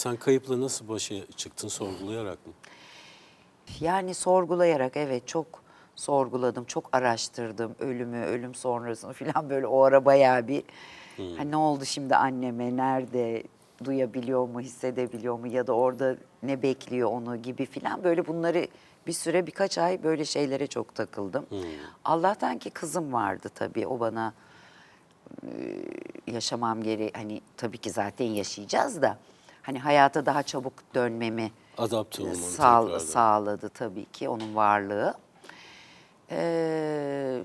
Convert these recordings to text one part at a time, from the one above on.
Sen kayıpla nasıl başa çıktın sorgulayarak mı? Yani sorgulayarak evet çok sorguladım, çok araştırdım ölümü, ölüm sonrasını falan böyle o ara bayağı bir ha, ne oldu şimdi anneme, nerede, duyabiliyor mu, hissedebiliyor mu ya da orada ne bekliyor onu gibi falan böyle bunları bir süre birkaç ay böyle şeylere çok takıldım. Allah'tan ki kızım vardı tabii o bana yaşamam geri hani tabii ki zaten yaşayacağız da hani hayata daha çabuk dönmemi Adapte sağ, tekrardan. sağladı tabii ki onun varlığı. Ee,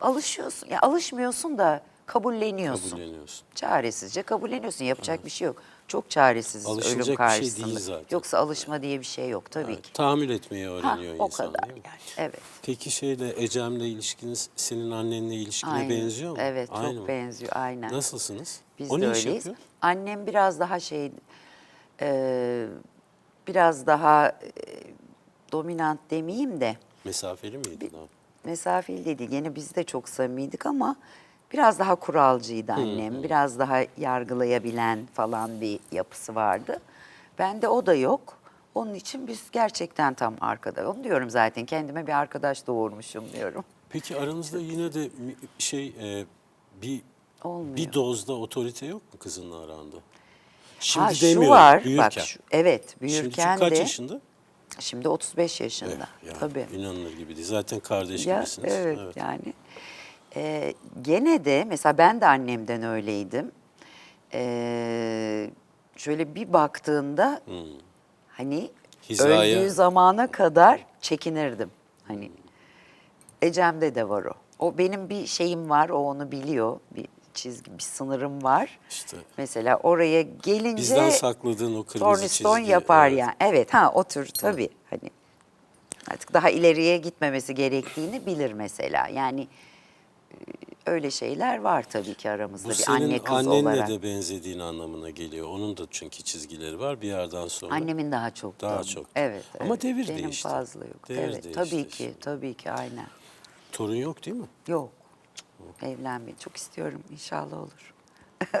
alışıyorsun, ya alışmıyorsun da kabulleniyorsun. Kabulleniyorsun. Çaresizce kabulleniyorsun. Yapacak bir şey yok. Çok çaresiz Alışılacak ölüm bir şey karşısında. değil zaten. Yoksa alışma diye bir şey yok tabii Evet, ki. tahammül etmeyi Ha, öğreniyor o insan kadar değil mi? yani. Evet. Peki şeyle Ecem'le ilişkiniz senin annenle ilişkine Aynen. benziyor mu? Evet Aynı çok mı? benziyor aynen. Nasılsınız? Biz o de öyleyiz. yapıyor? Annem biraz daha şey, e, biraz daha e, dominant demeyeyim de Mesafeli miydi? daha? mesafeli de değil. Gene biz de çok samimiydik ama biraz daha kuralcıydı annem. Biraz daha yargılayabilen falan bir yapısı vardı. Bende o da yok. Onun için biz gerçekten tam arkada. Onu diyorum zaten kendime bir arkadaş doğurmuşum diyorum. Peki aranızda yine de şey e, bir Olmuyor. bir dozda otorite yok mu kızınla aranda? Şimdi ha, şu demiyorum, var büyürken. bak şu- evet Şimdi büyürken kaç de yaşında? şimdi 35 yaşında. Eh, yani Tabii. İnanılır gibi değil. Zaten kardeş Ya, gibisiniz. evet, yani. Ee, gene de mesela ben de annemden öyleydim. Ee, şöyle bir baktığında hani Hmm. Hizaya- öldüğü zamana kadar çekinirdim. Hani Ecem'de de var o. O benim bir şeyim var, o onu biliyor. Bir çizgi, bir sınırım var. İşte Mesela oraya gelince bizden sakladığın o kırmızı torniston çizgi. yapar evet. yani. Evet ha o tür tabii hani artık daha ileriye gitmemesi gerektiğini bilir mesela. Yani öyle şeyler var tabii ki aramızda Bu bir senin anne kız annenle olarak. de benzediğin anlamına geliyor. Onun da çünkü çizgileri var bir yerden sonra. Annemin daha çok. Daha çok. Evet. Ama evet. devir Benim değişti. fazla yok. Devir evet değişti tabii ki tabii ki aynen. Torun yok değil mi? Yok. Evlenmeyi çok istiyorum. İnşallah olur.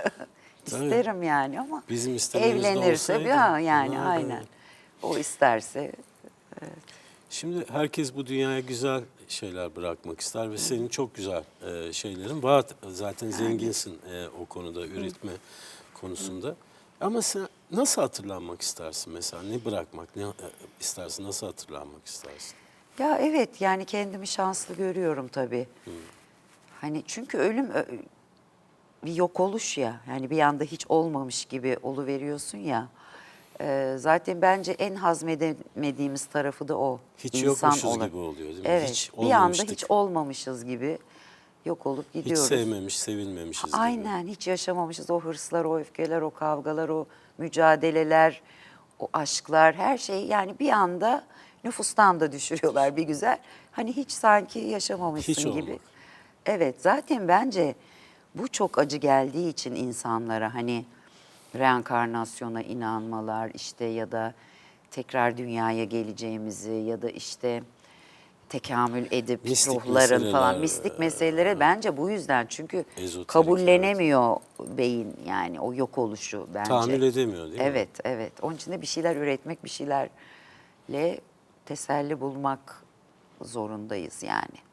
İsterim yani ama Bizim evlenirse bir ha yani nerede? aynen. O isterse Şimdi herkes bu dünyaya güzel şeyler bırakmak ister ve senin çok güzel e, şeylerin var. Zaten zenginsin e, o konuda, üretme konusunda. Ama sen nasıl hatırlanmak istersin mesela? Ne bırakmak ne e, istersin? Nasıl hatırlanmak istersin? Ya evet yani kendimi şanslı görüyorum tabii. Hani çünkü ölüm ö- bir yok oluş ya. Yani bir anda hiç olmamış gibi oluveriyorsun ya. Ee, zaten bence en hazmedemediğimiz tarafı da o. Hiç İnsan yokmuşuz olarak. gibi oluyor değil mi? Evet. Hiç bir anda olmamıştık. hiç olmamışız gibi yok olup Hiç gidiyoruz. sevmemiş, sevilmemişiz gibi. Aynen hiç yaşamamışız o hırslar, o öfkeler, o kavgalar, o mücadeleler, o aşklar her şey yani bir anda nüfustan da düşürüyorlar bir güzel. Hani hiç sanki yaşamamışsın Hiç gibi. olmak. Evet zaten bence bu çok acı geldiği için insanlara hani reenkarnasyona inanmalar işte ya da tekrar dünyaya geleceğimizi ya da işte tekamül edip Mistik ruhların falan mistik meselelere bence bu yüzden çünkü Ezoterik, kabullenemiyor beyin yani o yok oluşu bence. Tahammül edemiyor değil mi? Evet, evet. Onun için de bir şeyler üretmek, bir şeylerle teselli bulmak zorundayız yani.